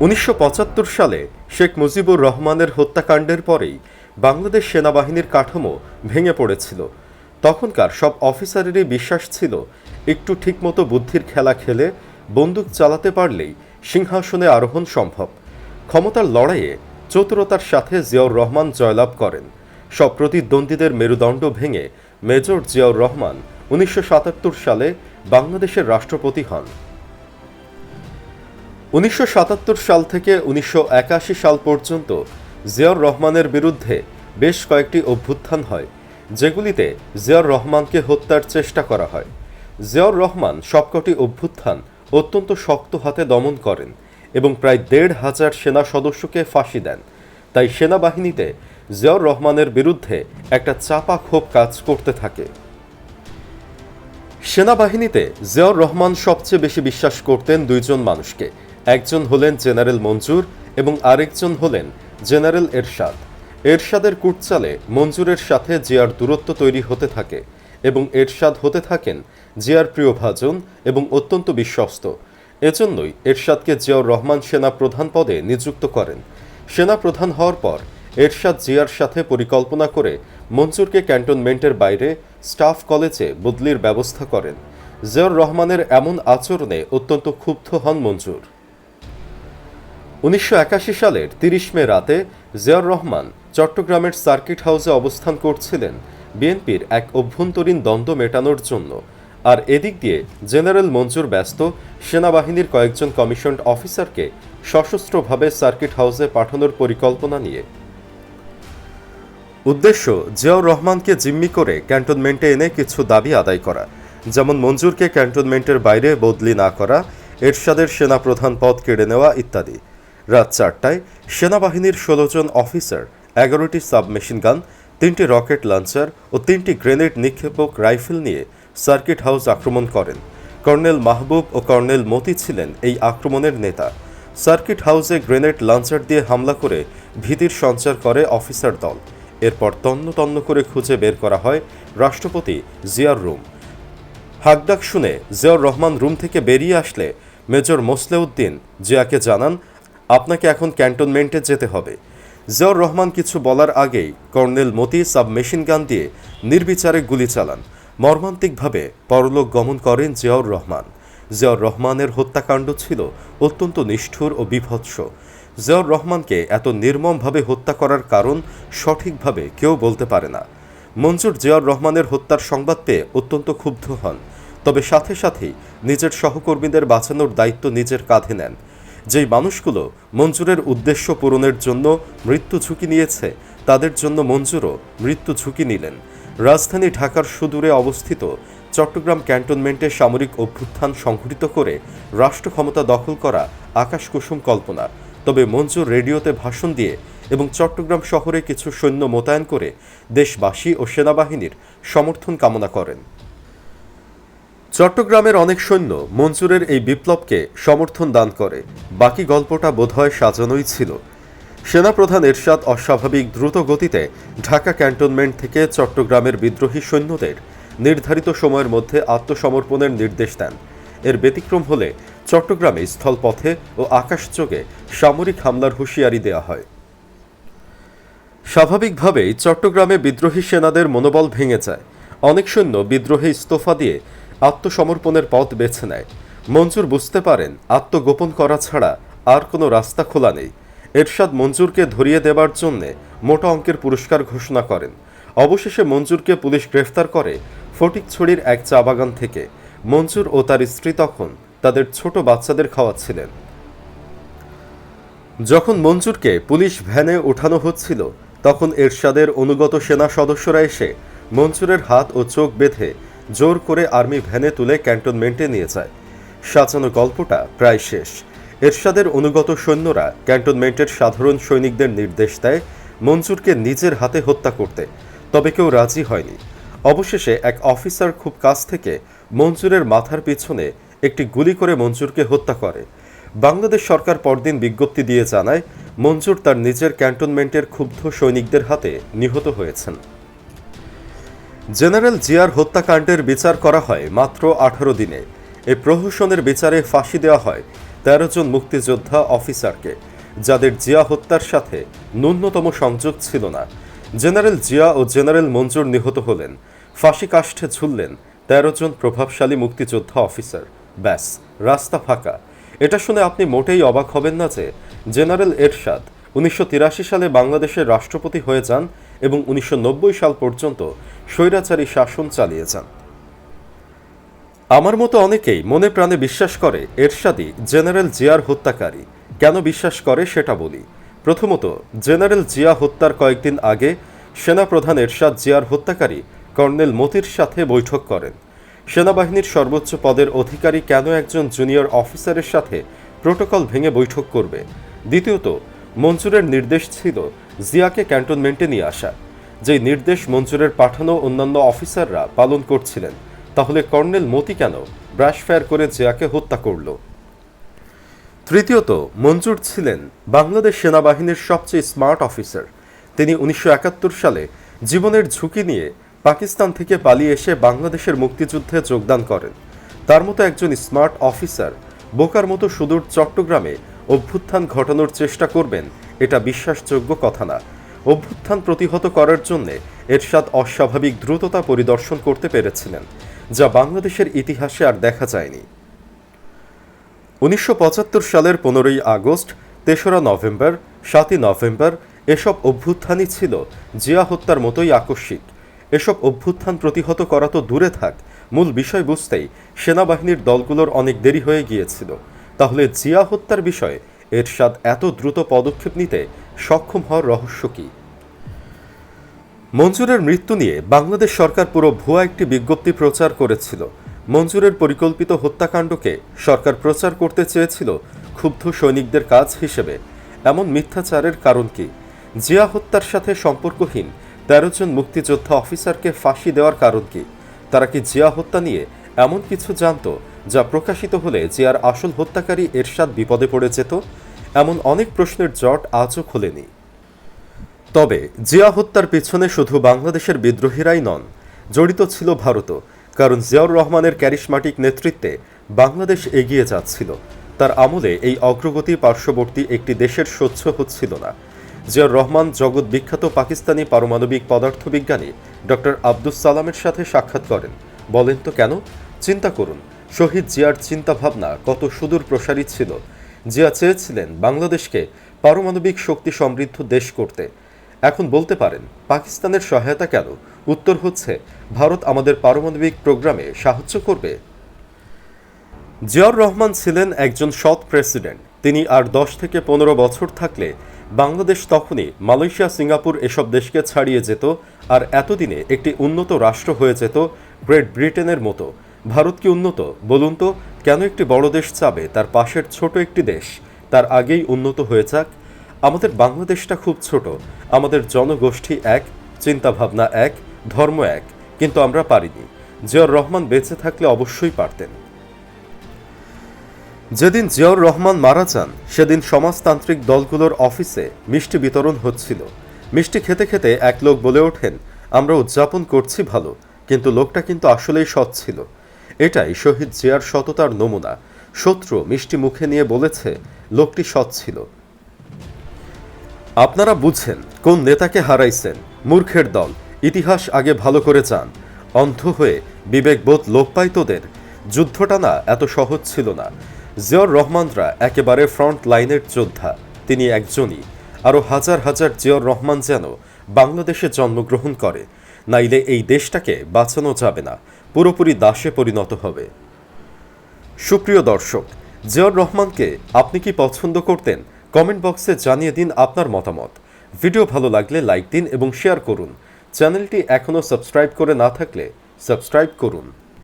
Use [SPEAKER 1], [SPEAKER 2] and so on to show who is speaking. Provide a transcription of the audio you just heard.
[SPEAKER 1] উনিশশো পঁচাত্তর সালে শেখ মুজিবুর রহমানের হত্যাকাণ্ডের পরেই বাংলাদেশ সেনাবাহিনীর কাঠামো ভেঙে পড়েছিল। তখনকার সব অফিসারেরই বিশ্বাস ছিল, একটু ঠিকমতো বুদ্ধির খেলা খেলে বন্দুক চালাতে পারলেই সিংহাসনে আরোহণ সম্ভব। ক্ষমতার লড়াইয়ে চতুরতার সাথে জিয়াউর রহমান জয়লাভ করেন। সব প্রতিদ্বন্দ্বীদের মেরুদণ্ড ভেঙে মেজর জিয়াউর রহমান উনিশশো সাতাত্তর সালে বাংলাদেশের রাষ্ট্রপতি হন। উনিশশো সাতাত্তর সাল থেকে উনিশশো একাশি সাল পর্যন্ত জিয়াউর রহমানের বিরুদ্ধে বেশ কয়েকটি অভ্যুত্থান হয়, যেগুলিতে জিয়াউর রহমানকে হত্যার চেষ্টা করা হয়। জিয়াউর রহমান সবকটি অভ্যুত্থান অত্যন্ত শক্ত হাতে দমন করেন এবং প্রায় দেড় হাজার সেনা সদস্যকে ফাঁসি দেন। তাই সেনাবাহিনীতে জিয়াউর রহমানের বিরুদ্ধে একটা চাপা ক্ষোভ কাজ করতে থাকে। সেনাবাহিনীতে জিয়াউর রহমান সবচেয়ে বেশি বিশ্বাস করতেন দুইজন মানুষকে একজন হলেন জেনারেল মঞ্জুর এবং আরেকজন হলেন জেনারেল এরশাদ। এরশাদের কুটচালে মঞ্জুরের সাথে জিয়ার দূরত্ব তৈরি হতে থাকে এবং এরশাদ হতে থাকেন জিয়ার প্রিয়ভাজন এবং অত্যন্ত বিশ্বস্ত। এজন্যই এরশাদকে জিয়াউর রহমান সেনা প্রধান পদে নিযুক্ত করেন। সেনা প্রধান হওয়ার পর এরশাদ জিয়ার সাথে পরিকল্পনা করে মঞ্জুরকে ক্যান্টনমেন্টের বাইরে স্টাফ কলেজে বদলির ব্যবস্থা করেন। জিয়াউর রহমানের এমন আচরণে অত্যন্ত ক্ষুব্ধ হন মঞ্জুর। উনিশশো একাশি সালের তিরিশ মে রাতে জিয়াউর রহমান চট্টগ্রামের সার্কিট হাউসে অবস্থান করছিলেন বিএনপির এক অভ্যন্তরীণ দ্বন্দ্ব মেটানোর জন্য। আর এদিক দিয়ে জেনারেল মঞ্জুর ব্যস্ত, সেনাবাহিনীর কয়েকজন কমিশনড অফিসারকে সশস্ত্রভাবে সার্কিট হাউসে পাঠানোর পরিকল্পনা নিয়ে। উদ্দেশ্য, জিয়াউর রহমানকে জিম্মি করে ক্যান্টনমেন্টে এনে কিছু দাবি আদায় করা। যেমন মঞ্জুরকে ক্যান্টনমেন্টের বাইরে বদলি না করা, এরশাদের সেনাপ্রধান পদ কেড়ে নেওয়া ইত্যাদি। রাত চারটায় সেনাবাহিনীর ষোলো জন অফিসার, এগারোটি সাবমেশিন গান, তিনটি রকেট লঞ্চার ও তিনটি গ্রেনেড নিক্ষেপক রাইফেল নিয়ে সার্কিট হাউস আক্রমণ করেন। কর্নেল মাহবুব ও কর্নেল মতি ছিলেন এই আক্রমণের নেতা। সার্কিট হাউসে গ্রেনেড লঞ্চার দিয়ে হামলা করে ভীতির সঞ্চার করে অফিসার দল। এরপর তন্ন তন্ন করে খুঁজে বের করা হয় রাষ্ট্রপতি জিয়ার রুম। হাকডাক শুনে জিয়াউর রহমান রুম থেকে বেরিয়ে আসলে মেজর মোসলেউদ্দিন জিয়াকে জানান আপনাকে এখন ক্যান্টনমেন্টে যেতে হবে। জিয়াউর রহমান কিছু বলার আগেই কর্নেল মতি সাবমেশিন গান দিয়ে নির্বিচারে গুলি চালান। মর্মান্তিকভাবে পরলোক গমন করেন জিয়াউর রহমান। জিয়াউর রহমানের হত্যাকাণ্ড ছিল অত্যন্ত নিষ্ঠুর ও বিভৎস। জিয়াউর রহমানকে এত নির্মমভাবে হত্যা করার কারণ সঠিকভাবে কেউ বলতে পারে না। মঞ্জুর জিয়াউর রহমানের হত্যার সংবাদ পেয়ে অত্যন্ত ক্ষুব্ধ হন। তবে সাথে সাথেই নিজের সহকর্মীদের বাঁচানোর দায়িত্ব নিজের কাঁধে নেন। যেই মানুষগুলো মঞ্জুরের উদ্দেশ্য পূরণের জন্য মৃত্যু ঝুঁকি নিয়েছে, তাদের জন্য মঞ্জুরও মৃত্যু ঝুঁকি নিলেন। রাজধানী ঢাকার সুদূরে অবস্থিত চট্টগ্রাম ক্যান্টনমেন্টে সামরিক অভ্যুত্থান সংঘটিত করে রাষ্ট্র ক্ষমতা দখল করা আকাশ কুসুম কল্পনা। তবে মঞ্জুর রেডিওতে ভাষণ দিয়ে এবং চট্টগ্রাম শহরে কিছু সৈন্য মোতায়েন করে দেশবাসী ও সেনাবাহিনীর সমর্থন কামনা করেন। চট্টগ্রামের অনেক সৈন্য মঞ্জুরের এই বিপ্লবকে সমর্থন দান করে। বাকি গল্পটা বোধহয় সাজানোই ছিল। সেনাপ্রধান এরশাদ অস্বাভাবিক দ্রুত গতিতে ঢাকা ক্যান্টনমেন্ট থেকে চট্টগ্রামের বিদ্রোহী সৈন্যদের নির্ধারিত সময়ের মধ্যে আত্মসমর্পণের নির্দেশ দেন। এর ব্যতিক্রম হলে চট্টগ্রামে স্থলপথে ও আকাশযোগে সামরিক হামলার হুঁশিয়ারি দেওয়া হয়। স্বাভাবিকভাবেই চট্টগ্রামে বিদ্রোহী সেনাদের মনোবল ভেঙে যায়। অনেক সৈন্য বিদ্রোহে ইস্তফা দিয়ে আত্মসমর্পণের পথ বেছে নেয়। মঞ্জুর বুঝতে পারেন, আত্মগোপন করা ছাড়া আর কোনো রাস্তা খোলা নেই। এরশাদ মঞ্জুরকে ধরিয়ে দেবার জন্যে মোটা অঙ্কের পুরস্কার ঘোষণা করেন। অবশেষে মঞ্জুরকে পুলিশ গ্রেফতার করে ফটিকছড়ির এক চা বাগান থেকে। মঞ্জুর ও তার স্ত্রী তখন তাদের ছোট বাচ্চাদের খাওয়াচ্ছিলেন। যখন মঞ্জুরকে পুলিশ ভ্যানে ওঠানো হচ্ছিল, তখন এরশাদের অনুগত সেনা সদস্যরা এসে মঞ্জুরের হাত ও চোখ বেঁধে জোর করে আর্মি ভ্যানে তুলে ক্যান্টনমেন্টে নিয়ে যায়। সাজানো গল্পটা প্রায় শেষ। এরশাদের অনুগত সৈন্যরা ক্যান্টনমেন্টের সাধারণ সৈনিকদের নির্দেশ দেয় মঞ্জুরকে নিজের হাতে হত্যা করতে, তবে কেউ রাজি হয়নি। অবশেষে এক অফিসার খুব কাছ থেকে মঞ্জুরের মাথার পিছনে একটি গুলি করে মঞ্জুরকে হত্যা করে। বাংলাদেশ সরকার পরদিন বিজ্ঞপ্তি দিয়ে জানায় মঞ্জুর তার নিজের ক্যান্টনমেন্টের ক্ষুব্ধ সৈনিকদের হাতে নিহত হয়েছেন। জেনারেল জিয়ার হত্যাকাণ্ডের বিচার করা হয় মাত্র আঠারো দিনে। এ প্রহসনের বিচারে ফাঁসি দেওয়া হয় তেরো জন মুক্তিযোদ্ধা অফিসারকে, যাদের জিয়া হত্যার সাথে ন্যূনতম সংযোগ ছিল না। জেনারেল জিয়া ও জেনারেল মঞ্জুর নিহত হলেন। ফাঁসি কাষ্ঠে ঝুললেন তেরো জন প্রভাবশালী মুক্তিযোদ্ধা অফিসার। ব্যাস, রাস্তা ফাঁকা। এটা শুনে আপনি মোটেই অবাক হবেন না যে জেনারেল এরশাদ উনিশশো তিরাশি সালে বাংলাদেশের রাষ্ট্রপতি হয়ে যান এবং উনিশশো নব্বই সাল পর্যন্ত স্বৈরাচারী শাসন চালিয়ে যান। আমার মতো অনেকেই মনে প্রাণে বিশ্বাস করে এরশাদি জেনারেল জিয়ার হত্যাকারী। কেন বিশ্বাস করে সেটা বলি। প্রথমত, জেনারেল জিয়া হত্যার কয়েকদিন আগে সেনাপ্রধান এরশাদ জিয়ার হত্যাকারী কর্নেল মতির সাথে বৈঠক করেন। সেনাবাহিনীর সর্বোচ্চ পদের অধিকারী কেন একজন জুনিয়র অফিসারের সাথে প্রোটোকল ভেঙে বৈঠক করবে? দ্বিতীয়ত মঞ্জুরের নির্দেশ ছিল জিয়াকে ক্যান্টনমেন্টে নিয়ে আসা। যেই নির্দেশ মঞ্জুরের পাঠানো অন্যান্য অফিসাররা পালন করছিলেন, তাহলে কর্নেল মতি কেন ব্রাশ ফায়ার করে জিয়াকে হত্যা করল? তৃতীয়ত মঞ্জুর ছিলেন বাংলাদেশ সেনাবাহিনীর সবচেয়ে স্মার্ট অফিসার। তিনি উনিশশো একাত্তর সালে জীবনের ঝুঁকি নিয়ে পাকিস্তান থেকে পালিয়ে এসে বাংলাদেশের মুক্তিযুদ্ধে যোগদান করেন। তার মতো একজন স্মার্ট অফিসার বোকার মতো সুদূর চট্টগ্রামে অভ্যুত্থান ঘটানোর চেষ্টা করবেন, এটা বিশ্বাসযোগ্য কথা না। অভ্যুত্থান প্রতিহত করার জন্য এরশাদ অস্বাভাবিক দ্রুততা পরিদর্শন করতে পেরেছিলেন, যা বাংলাদেশের ইতিহাসে আর দেখা যায়নি। উনিশশো পঁচাত্তর সালের পনেরোই আগস্ট, তেসরা নভেম্বর, সাতই নভেম্বর এসব অভ্যুত্থানই ছিল জিয়া হত্যার মতোই আকস্মিক। এসব অভ্যুত্থান প্রতিহত করা তো দূরে থাক, মূল বিষয় বুঝতেই সেনাবাহিনীর দলগুলোর অনেক দেরি হয়ে গিয়েছিল। তাহলে জিয়া হত্যার বিষয়ে এরশাদ এত দ্রুত পদক্ষেপ নিতে সক্ষম হওয়ার রহস্য কী? মঞ্জুরের মৃত্যু নিয়ে বাংলাদেশ সরকার পুরো ভুয়া একটি বিজ্ঞপ্তি প্রচার করেছিল। মঞ্জুরের পরিকল্পিত হত্যাকাণ্ডকে সরকার প্রচার করতে চেয়েছিল ক্ষুব্ধ সৈনিকদের কাজ হিসেবে। এমন মিথ্যাচারের কারণ কি? জিয়া হত্যার সাথে সম্পর্কহীন তেরো জন মুক্তিযোদ্ধা অফিসারকে ফাঁসি দেওয়ার কারণ কি? তারা কি জিয়া হত্যা নিয়ে এমন কিছু জানতো যা প্রকাশিত হলে জিয়ার আসল হত্যাকারী এরশাদ বিপদে পড়ে যেত, এমন অনেক প্রশ্নের জট আজও খোলেনি। তবে জিয়া হত্যার পেছনে শুধু বাংলাদেশের বিদ্রোহীরাই নন, জড়িত ছিল ভারতও, কারণ জিয়াউর রহমানের ক্যারিশমাটিক নেতৃত্বে বাংলাদেশ এগিয়ে যাচ্ছিল। তার আমলে এই অগ্রগতি পার্শ্ববর্তী একটি দেশের সহ্য হচ্ছিল না। জিয়াউর রহমান জগৎ বিখ্যাত পাকিস্তানি পারমাণবিক পদার্থবিজ্ঞানী ডক্টর আব্দুস সালামের সাথে সাক্ষাৎ করেন। বলেন তো কেন? চিন্তা করুন। শহীদ জিয়ার চিন্তাভাবনা কত সুদূর প্রসারী ছিল। জিয়া চেয়েছিলেন বাংলাদেশকে পারমাণবিক শক্তি সমৃদ্ধ দেশ করতে। এখন বলতে পারেন, পাকিস্তানের সহায়তা কেন? উত্তর হচ্ছে, ভারত আমাদের পারমাণবিক প্রোগ্রামে সাহায্য করবে। জিয়াউর রহমান ছিলেন একজন সৎ প্রেসিডেন্ট। তিনি আর দশ থেকে পনেরো বছর থাকলে বাংলাদেশ তখনই মালয়েশিয়া, সিঙ্গাপুর এসব দেশকে ছাড়িয়ে যেত আর এতদিনে একটি উন্নত রাষ্ট্র হয়ে যেত গ্রেট ব্রিটেনের মতো। ভারত কি উন্নত, বলুন তো, কেন একটি বড় দেশ চাবে? তার পাশের ছোট একটি দেশ, তার আগেই উন্নত হয়ে যাক। আমাদের বাংলাদেশটা খুব ছোট, আমাদের জনগোষ্ঠী এক, চিন্তাভাবনা এক, ধর্ম এক, কিন্তু আমরা পারিনি। জিয়াউর রহমান বেঁচে থাকলে অবশ্যই পারতেন। যেদিন জিয়াউর রহমান মারা যান, সেদিন সমাজতান্ত্রিক দলগুলোর অফিসে মিষ্টি বিতরণ হচ্ছিল। মিষ্টি খেতে খেতে এক লোক বলে ওঠেন, আমরা উদযাপন করছি ভালো, কিন্তু লোকটা কিন্তু আসলেই সৎ ছিল। এটাই শহীদ জিয়ার সততার নমুনা। শত্রু মিষ্টি মুখে নিয়ে বলেছে, লোকটি সৎ ছিল। আপনারা বুঝছেন, কোন নেতাকে হারাইছেন? মূর্খের দল। ইতিহাস আগে ভালো করে যান অন্ধ হয়ে বিবেকবোধ লোপ পায় তোদের। যুদ্ধটা না এত সহজ ছিল না। জিয়র রহমানরা একেবারে ফ্রন্ট লাইনের যোদ্ধা। তিনি একজনই। আরও হাজার হাজার জিয়র রহমান যেন বাংলাদেশে জন্মগ্রহণ করে। নাইলে এই দেশটাকে বাঁচানো যাবে না। পুরোপুরি দাসে পরিণত হবে। সুপ্রিয় দর্শক জিয়র রহমানকে আপনি কি পছন্দ করতেন? কমেন্ট বক্সে জানিয়ে দিন আপনার মতামত। ভিডিও ভালো লাগলে লাইক দিন এবং শেয়ার করুন। চ্যানেলটি এখনও সাবস্ক্রাইব করে না থাকলে সাবস্ক্রাইব করুন।